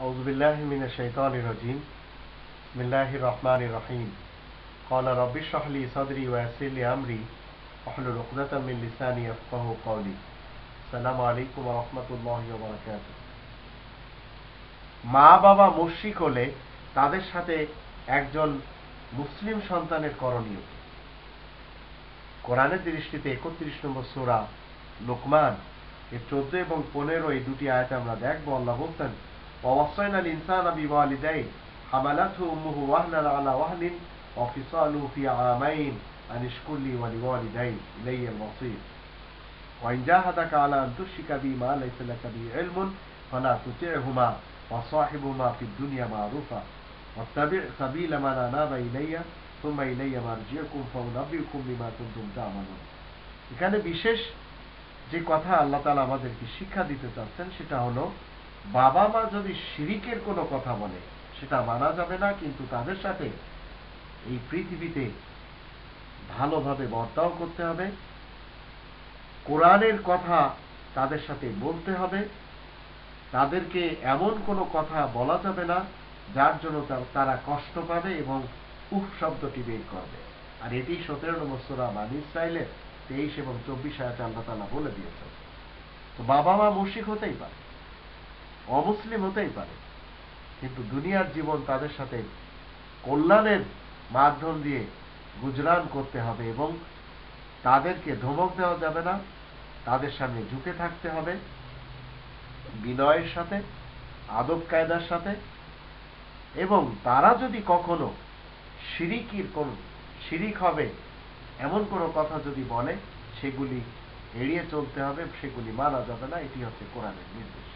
أعوذ بالله من الشيطان الرجيم بسم الله الرحمن الرحيم قال رب اشرح لي صدري ويسر لي أمري واحلل عقدة من لساني يفقه قولي السلام عليكم ورحمة الله وبركاته মা বাবা মুশরিক হলে তাদের সাথে একজন মুসলিম সন্তানের করণীয় কি? কোরআনের দৃষ্টিতে একত্রিশ নম্বর সূরা লোকমান এর চোদ্দ এবং পনেরো এই দুটি আয়াতে আমরা দেখবো আল্লাহ বলতেন ووصينا الإنسان بوالديه حملته أمه وهنا على وهن وفصاله في عامين أن اشكر لي ولوالدي إلي المصير وإن جاهدك على أن تشرك بي ما ليس لك به علم فلا تطعهما وصاحبهما في الدنيا معروفا واتبع سبيل من أناب إلي ثم إلي مرجعكم فأنبئكم بما كنتم تعملون এখানে বিশেষ যে কথা আল্লাহ তালা আমাদেরকে শিক্ষা দিতে চাচ্ছেন সেটা হলো বাবা মা যদি শিরিকের কোনো কথা বলে, সেটা মানা যাবে না, কিন্তু তাদের সাথে এই পৃথিবীতে ভালোভাবে বর্তাও করতে হবে। কোরআনের কথা তাদের সাথে বলতে হবে। তাদেরকে এমন কোনো কথা বলা যাবে না, যার জন্য তারা কষ্ট পাবে এবং উফ শব্দটি বের করবে। আর এটি সতেরো নম্বর সোরা বানি ইসরায়েলের তেইশ এবং চব্বিশ আয়াতে আল্লাহ তালা বলে দিয়েছেন। তো বাবা মা মুশিক হতেই পারে। অমুসলিম হতেই পারে। কিন্তু দুনিয়ার জীবন তাদের সাথে কল্যাণের মাধ্যম দিয়ে গুজরান করতে হবে এবং তাদেরকে ধমক দেওয়া যাবে না, তাদের সামনে ঝুঁকে থাকতে হবে, বিনয়ের সাথে, আদব কায়দার সাথে, এবং তারা যদি কখনো শিরিকির কোন, শিরিক হবে এমন কোনো কথা যদি বলে, সেগুলি এড়িয়ে চলতে হবে, সেগুলি মানা যাবে না, এটি হচ্ছে কোরআনের নির্দেশ।